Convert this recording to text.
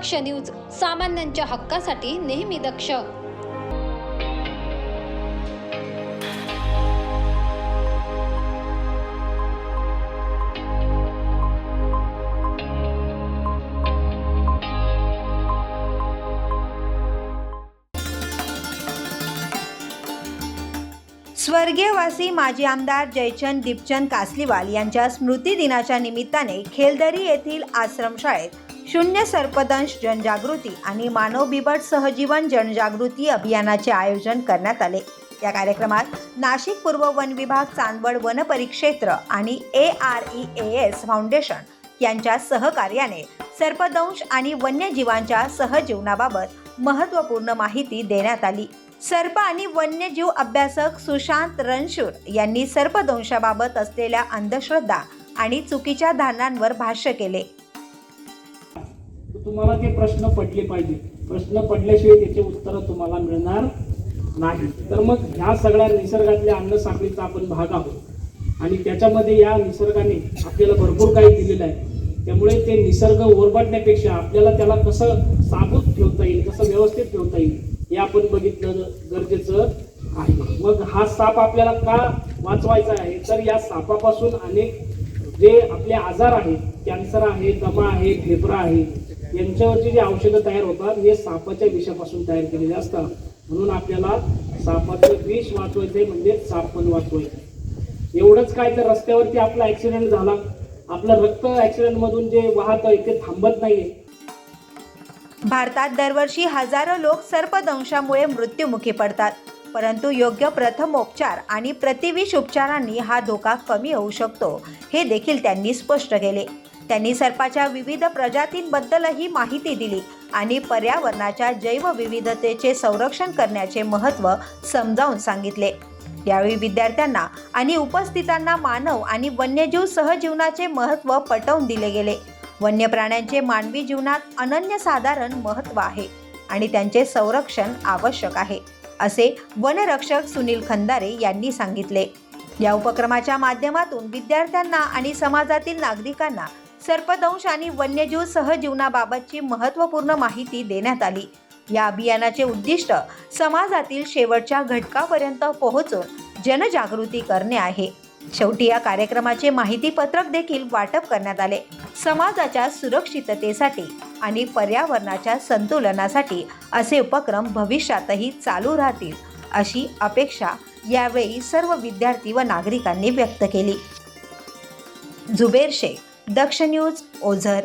दक्ष news सामान्यांच्या हक्कासाठी नेहमी दक्ष. स्वर्गीयवासी माजी आमदार जयचंद दीपचंद कासलीवाल यांच्या स्मृती दिनाच्या निमित्ताने खेलदरी येथील आश्रमशाळेत शून्य सर्पदंश जनजागृती आणि मानव बिबट सहजीवन जनजागृती अभियानाचे आयोजन करण्यात आले. या कार्यक्रमात नाशिक पूर्व वन विभाग चांदवड वन परिक्षेत्र आणि A R E A S foundation यांच्या सहकार्याने सर्पदंश आणि वन्यजीवांच्या सहजीवनाबाबत महत्त्वपूर्ण माहिती देण्यात आली. सर्प आणि वन्यजीव अभ्यासक सुशांत रणशूर यांनी सर्पदंशाबाबत असलेल्या अंधश्रद्धा आणि चुकीच्या धारणांवर भाष्य केले. तुम्हाला ते प्रश्न पडले पाहिजे. प्रश्न पडल्याशिवाय त्याचे उत्तर तुम्हाला मिळणार नाही. तर मग ह्या सगळ्या निसर्गातल्या अन्न साखळीचा आपण भाग आहोत. आणि त्याच्यामध्ये या निसर्गाने आपल्याला भरपूर काही दिलेलं आहे. त्यामुळे ते निसर्ग ओरबाटण्यापेक्षा आपल्याला त्याला कसं साबूत ठेवता येईल कसं व्यवस्थित ठेवता येईल हे आपण बघितलं गरजेचं आहे. मग हा साप आपल्याला का वाचवायचा आहे? तर या सापापासून अनेक जे आपले आजार आहेत कॅन्सर आहे दमा आहे फेफरा आहे यांच्यावरची जी औषधं तयार होतात हे सापाच्या विषापासून तयार केलेले असतात. म्हणून आपल्याला सापाचं विष वाचवायचंय म्हणजे साप पण वाचवायचं एवढंच काय तर रस्त्यावरती आपला ऍक्सिडेंट झाला. आपलं रक्त ऍक्सिडेंट मधून जे वाहत आहे ते थांबत नाहीये. भारतात दरवर्षी हजारो लोक सर्पदंशामुळे मृत्युमुखी पडतात. परंतु योग्य प्रथमोपचार आणि प्रतिविष उपचारांनी हा धोका कमी होऊ शकतो हे देखील त्यांनी स्पष्ट केले. त्यांनी सर्पाच्या विविध प्रजातींबद्दलही माहिती दिली आणि पर्यावरणाच्या जैवविविधतेचे संरक्षण करण्याचे महत्त्व समजावून सांगितले. यावेळी विद्यार्थ्यांना आणि उपस्थितांना मानव आणि वन्यजीव सहजीवनाचे महत्त्व पटवून दिले गेले. वन्य प्राण्यांचे मानवी जीवनात अनन्यसाधारण महत्त्व आहे आणि त्यांचे संरक्षण आवश्यक आहे असे वनरक्षक सुनील खंदारे यांनी सांगितले. या उपक्रमाच्या माध्यमातून विद्यार्थ्यांना आणि समाजातील नागरिकांना सर्पदंश आणि वन्यजीव सहजीवनाबाबतची महत्त्वपूर्ण माहिती देण्यात आली. या अभियानाचे उद्दिष्ट समाजातील शेवटच्या घटकापर्यंत पोहोचून जनजागृती करणे आहे. शेवटी या कार्यक्रमाचे माहितीपत्रक देखील वाटप करण्यात आले. समाजाच्या सुरक्षिततेसाठी आणि पर्यावरणाच्या संतुलनासाठी असे उपक्रम भविष्यातही चालू राहतील अशी अपेक्षा यावेळी सर्व विद्यार्थी व नागरिकांनी व्यक्त केली. झुबेर शेख दक्ष न्यूज ओझर.